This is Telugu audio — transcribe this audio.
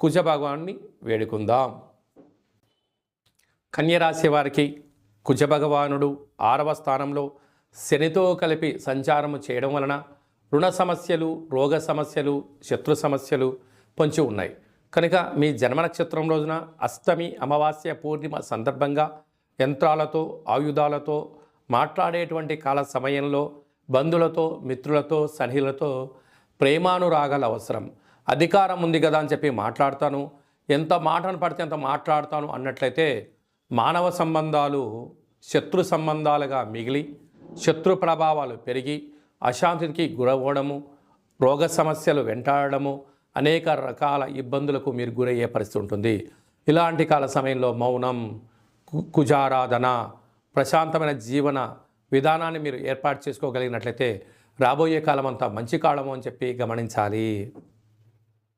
కుజ భగవాన్ని వేడుకుందాం. కన్యరాశి వారికి కుజ భగవానుడు ఆరవ స్థానంలో శనితో కలిపి సంచారము చేయడం వలన రుణ సమస్యలు రోగ సమస్యలు శత్రు సమస్యలు పొంచి ఉన్నాయి. కనుక మీ జన్మ నక్షత్రం రోజున అష్టమి అమావాస్య పూర్ణిమ సందర్భంగా యంత్రాలతో ఆయుధాలతో మాట్లాడేటువంటి కాల సమయంలో బంధులతో మిత్రులతో సన్నిహితులతో ప్రేమానురాగాలు అవసరం. అధికారం ఉంది కదా అని చెప్పి మాట్లాడతాను. ఎంత మాటను పడితే అంత మాట్లాడతాను అన్నట్లయితే మానవ సంబంధాలు శత్రు సంబంధాలుగా మిగిలి శత్రు ప్రభావాలు పెరిగి అశాంతికి గురవ్వడము రోగ సమస్యలు వెంటాడడము అనేక రకాల ఇబ్బందులకు మీరు గురయ్యే పరిస్థితి ఉంటుంది. ఇలాంటి కాల సమయంలో మౌనం కు- కుజారాధన ప్రశాంతమైన జీవన విధానాన్ని మీరు ఏర్పాటు చేసుకోగలిగినట్లయితే రాబోయే కాలం అంతా మంచి కాలము అని చెప్పి గమనించాలి.